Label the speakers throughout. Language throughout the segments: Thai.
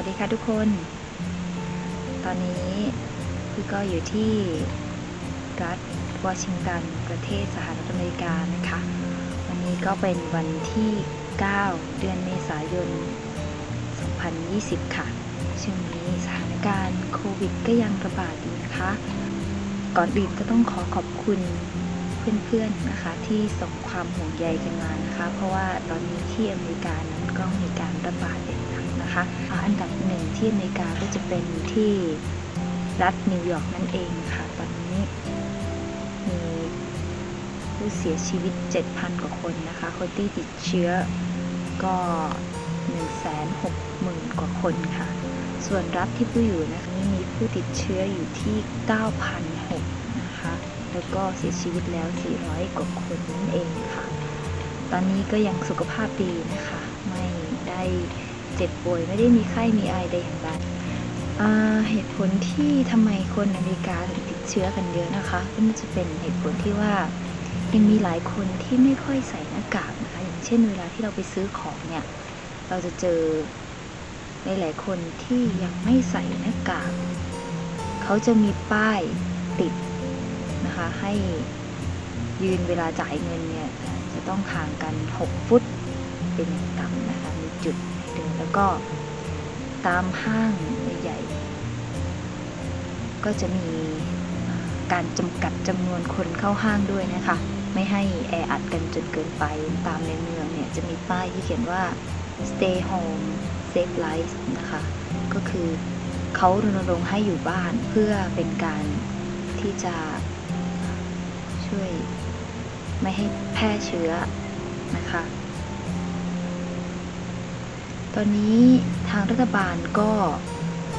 Speaker 1: วัสดีค่ะทุกคน ตอนนี้พี่ก็อยู่ที่รัฐวอชิงตัน ประเทศสหรัฐอเมริกานะคะ วันนี้ก็เป็นวันที่ 9 เดือนเมษายน 2020 ค่ะช่วงนี้สถานการณ์โควิดก็ยังระบาดอยู่นะคะ ก่อนอื่นก็ต้องขอขอบคุณเพื่อนๆนะคะที่ส่งความห่วงใยกันมานะคะ เพราะว่าตอนนี้ที่อเมริกานั้นก็มีการระบาดอย่างห นะคะอันดับหนึ่งที่อเมริกาก็จะเป็นที่รัฐนิวยอร์กนั่นเองค่ะ ตอนนี้มีผู้เสียชีวิต 7,000 กว่าคนนะคะ คนที่ติดเชื้อก็ 160,000 กว่าคนค่ะ ส่วนรัฐที่ผู้อยู่นะคะมีผู้ติดเชื้ออยู่ที่ 9,006นะคะ แล้วก็เสียชีวิตแล้ว 400 กว่าคนนั่นเองค่ะ ตอนนี้ก็ยังสุขภาพดีนะคะ ไม่ได้ เจ็บป่วยไม่ได้มีไข้มีไอใดอย่างใดเหตุผลที่ทำไมคนอเมริกาถึงติดเชื้อกันเยอะนะคะก็น่าจะเป็นเหตุผลที่ว่ายังมีหลายคนที่ไม่ค่อยใส่หน้ากากนะคะอย่างเช่นเวลาที่เราไปซื้อของเนี่ยเราจะเจอในหลายคนที่ยังไม่ใส่หน้ากากเขาจะมีป้ายติดนะคะให้ยืนเวลาจ่ายเงินเนี่ยจะต้องห่างกัน 6 ฟุตเป็นอย่างต่ำนะคะมีจุด แล้วก็ตามห้างใหญ่ๆ ก็จะมีการจำกัดจำนวนคนเข้าห้างด้วยนะคะ ไม่ให้แออัดกันจนเกินไปตามในเมืองเนี่ย จะมีป้ายที่เขียนว่า stay home save life นะคะ ก็คือเขารณรงค์ให้อยู่บ้านเพื่อเป็นการที่จะช่วยไม่ให้แพร่เชื้อนะคะ ตอนนี้ทางรัฐบาลก็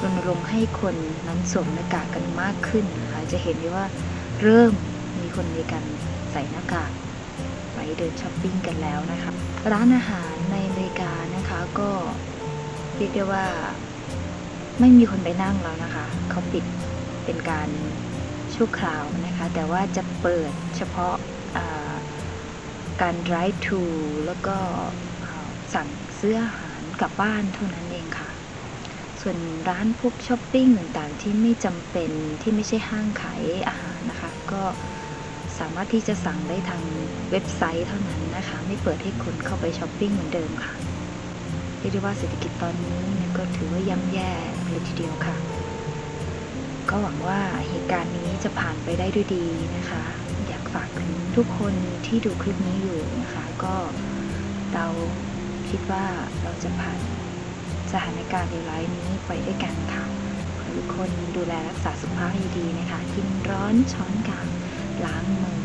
Speaker 1: รณรงค์ให้คนนั้นสวมหน้ากากกันมากขึ้นนะคะจะเห็นได้ว่าเริ่มมีคนมีการใส่หน้ากากไปเดินช้อปปิ้งกันแล้วนะคะร้านอาหารในอเมริกานะคะก็เรียกได้ว่าไม่มีคนไปนั่งแล้วนะคะ เขาปิดเป็นการชั่วคราวนะคะ แต่ว่าจะเปิดเฉพาะาการ drive to แล้วก็สั่งซื้ออาหาร กลับบ้านเท่านั้นเองค่ะ ส่วนร้านพวกช้อปปิ้งต่างๆที่ไม่จำเป็นที่ไม่ใช่ห้างขายอาหารนะคะ ก็สามารถที่จะสั่งได้ทางเว็บไซต์เท่านั้นนะคะ ไม่เปิดให้คนเข้าไปช้อปปิ้งเหมือนเดิมค่ะเรียกได้ว่าเศรษฐกิจตอนนี้เนี่ยก็ถือว่าย่ำแย่เลยทีเดียวค่ะ ก็หวังว่าเหตุการณ์นี้จะผ่านไปได้ด้วยดีนะคะ อยากฝากถึงทุกคนที่ดูคลิปนี้อยู่นะคะ ก็เรา คิดว่าเราจะผ่านสถานการณ์เลวร้ายนี้ไปด้วยกันค่ะขอทุกคนดูแลรักษาสุขภาพให้ดีนะคะ กินร้อนช้อนกลางล้างมือ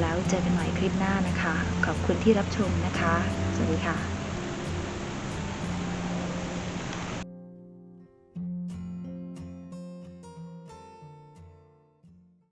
Speaker 1: แล้วเจอกันใหม่คลิปหน้านะคะ ขอบคุณที่รับชมนะคะ สวัสดีค่ะ